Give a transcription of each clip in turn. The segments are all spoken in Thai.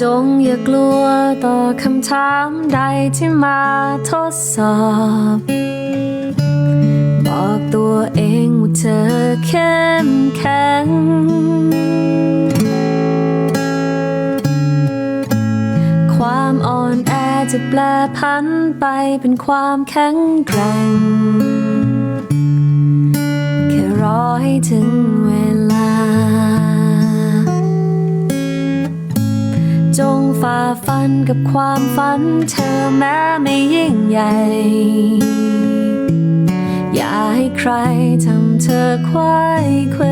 จงอย่ากลัวต่อคำถามใดที่มาทดสอบ บอกตัวเองว่าเธอเข้มแข็ง ความอ่อนแอจะแปลพันไปเป็นความแข็งแกร่ง แค่รอให้ถึง ฟันกับความฝันเธอแม้ไม่ยิ่งใหญ่ อย่าให้ใครทำเธอควายเคว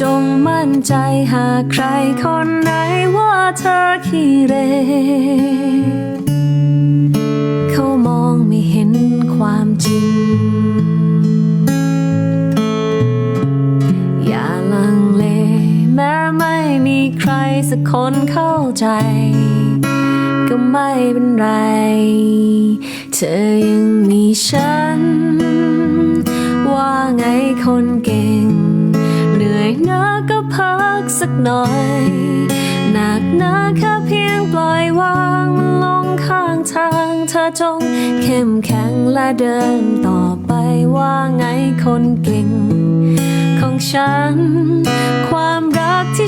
จงมั่นใจหากใครคนไหนว่าเธอขี้เร สักคนเข้าใจ ก็ไม่เป็นไร เธอยังมีฉัน ว่าไงคนเก่ง เหนื่อยนะก็พักสักหน่อย หนักหนาแค่เพียงปล่อยวางมันลงข้างทางเธอจงเข้มแข็งและเดินต่อไปว่าไงคนเก่ง ของฉัน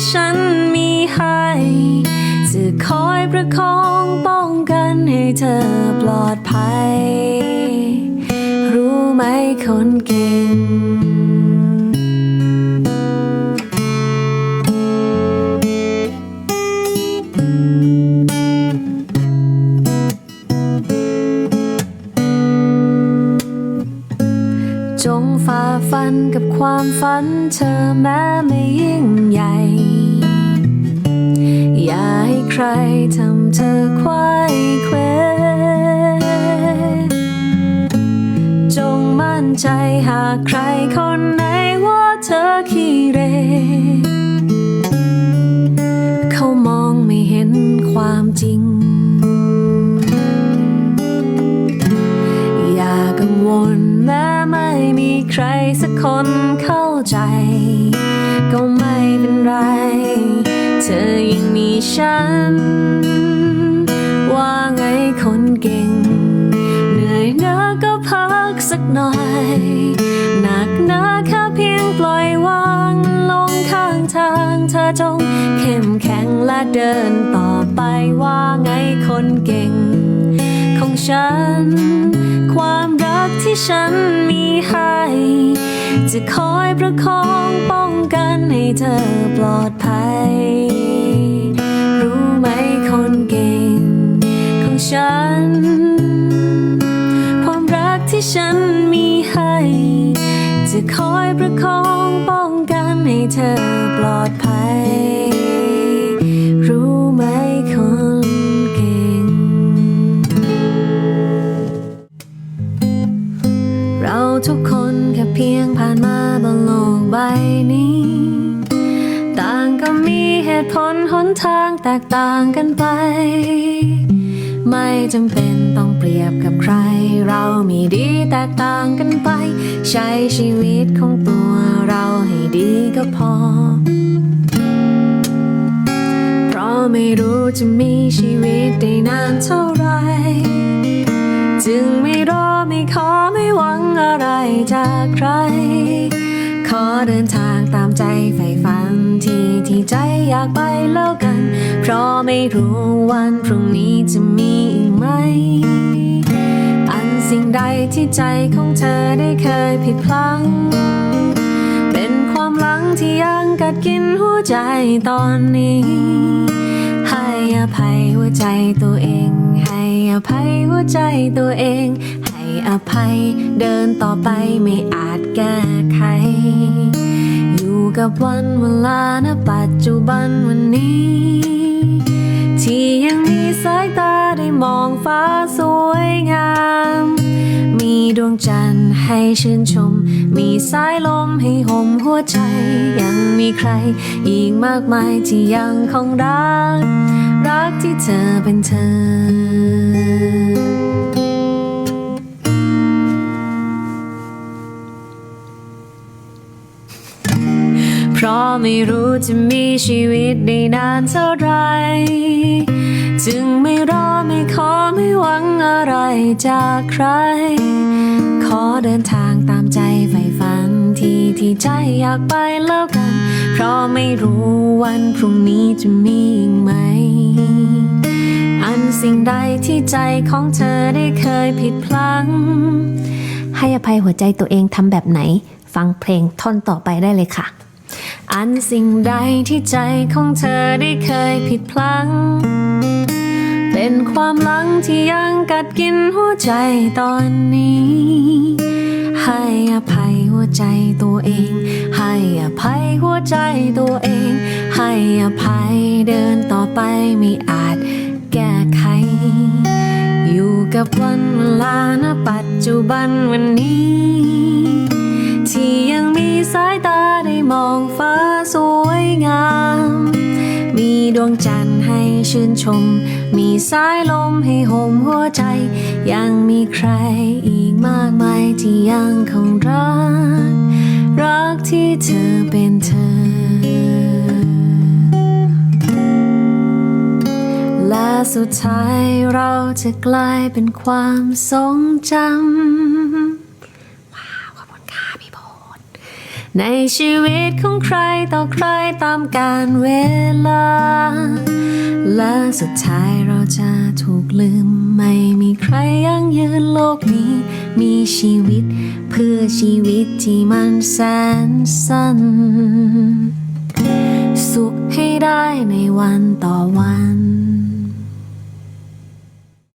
ที่ฉันมีให้ จะคอยประคองป้องกันให้เธอปลอดภัย รู้ไหมคนเก่ง จงฝ่าฟันกับความฝันเธอแม้ไม่ยิ่งใหญ่ อย่าให้ใครทำเธอควายเควจงมั่นใจหากใครคนไหนว่าเธอขี้เหรเขามองไม่เห็นความจริง คนเข้าใจ ก็ไม่เป็นไร เธอยังมีฉัน ว่าไงคนเก่ง เหนื่อยนะก็พักสักหน่อย หนักหนาแค่เพียงปล่อยวางลงข้างทางเธอจงเข้มแข็งและเดินต่อไปว่าไงคนเก่ง ของฉัน ความรักที่ฉันมีให้ จะคอยประคองป้องกันให้เธอปลอดภัย รู้ไหมคนเก่งของฉัน ความรักที่ฉันมีให้ จะคอยประคองป้องกันให้เธอปลอดภัย รู้ ทุกคนแค่เพียงผ่านมาบนโลกใบนี้ ต่างก็มีเหตุผลหนทางแตกต่างกันไป ไม่จำเป็นต้องเปรียบกับใคร เรามีดีแตกต่างกันไป ใช้ชีวิตของตัวเราให้ดีก็พอ เพราะไม่รู้จะมีชีวิตได้นานเท่าไร ใคร ขอเดินทางตามใจใฝ่ฝันที่ที่ใจอยากไปแล้วกัน เพราะไม่รู้วันพรุ่งนี้จะมีอีกไหม อันสิ่งใดที่ใจของเธอได้เคยผิดพลั้ง เป็นความหลังที่ยังกัดกินหัวใจตอนนี้ให้อภัยหัวใจตัวเอง ให้อภัยหัวใจตัวเอง อภัย เดินต่อไปไม่อาจแก้ไข อยู่กับวันเวลาณปัจจุบันวันนี้ ที่ยังมีสายตาได้มองฟ้าสวยงาม มีดวงจันทร์ให้ชื่นชม มีสายลมให้ห่มหัวใจ ยังมีใครอีกมากมายที่ยังคงรัก รักที่เธอเป็นเธอ ราะไม่รู้จะมีชีวิตได้นานเท่าไร จึงไม่รอไม่ขอไม่หวังอะไรจากใคร ขอเดินทางตามใจใฝ่ฝันที่ที่ใจอยากไปแล้วกัน เพราะไม่รู้วันพรุ่งนี้จะมีอีกไหม อันสิ่งใดที่ใจของเธอได้เคยผิดพลั้ง ให้อภัยหัวใจตัวเองทำแบบไหน ฟังเพลงท่อนต่อไปได้เลยค่ะ อันสิ่งใดที่ใจของเธอได้เคยผิดพลั้ง เป็นความหลังที่ยังกัดกินหัวใจตอนนี้ ให้อภัยหัวใจตัวเอง ให้อภัยหัวใจตัวเอง ให้อภัยเดินต่อไปไม่อาจแก้ไข อยู่กับวันเวลาณปัจจุบันวันนี้ ที่ยังมีสายตาได้มองฟ้าสวยงาม มีดวงจันทร์ให้ชื่นชม มีสายลมให้ห่มหัวใจ ยังมีใครอีกมากมายที่ยังคงรัก รักที่เธอเป็นเธอ และสุดท้ายเราจะกลายเป็นความทรงจำ ว้าว ขอบคุณค่ะพี่โพด ในชีวิตของใครต่อใครตามกาลเวลา และสุดท้ายเราจะถูกลืม ไม่มีใครยังยืนโลกนี้ มีชีวิตเพื่อชีวิตที่มันแสนสั้น สุขให้ได้ในวันต่อวัน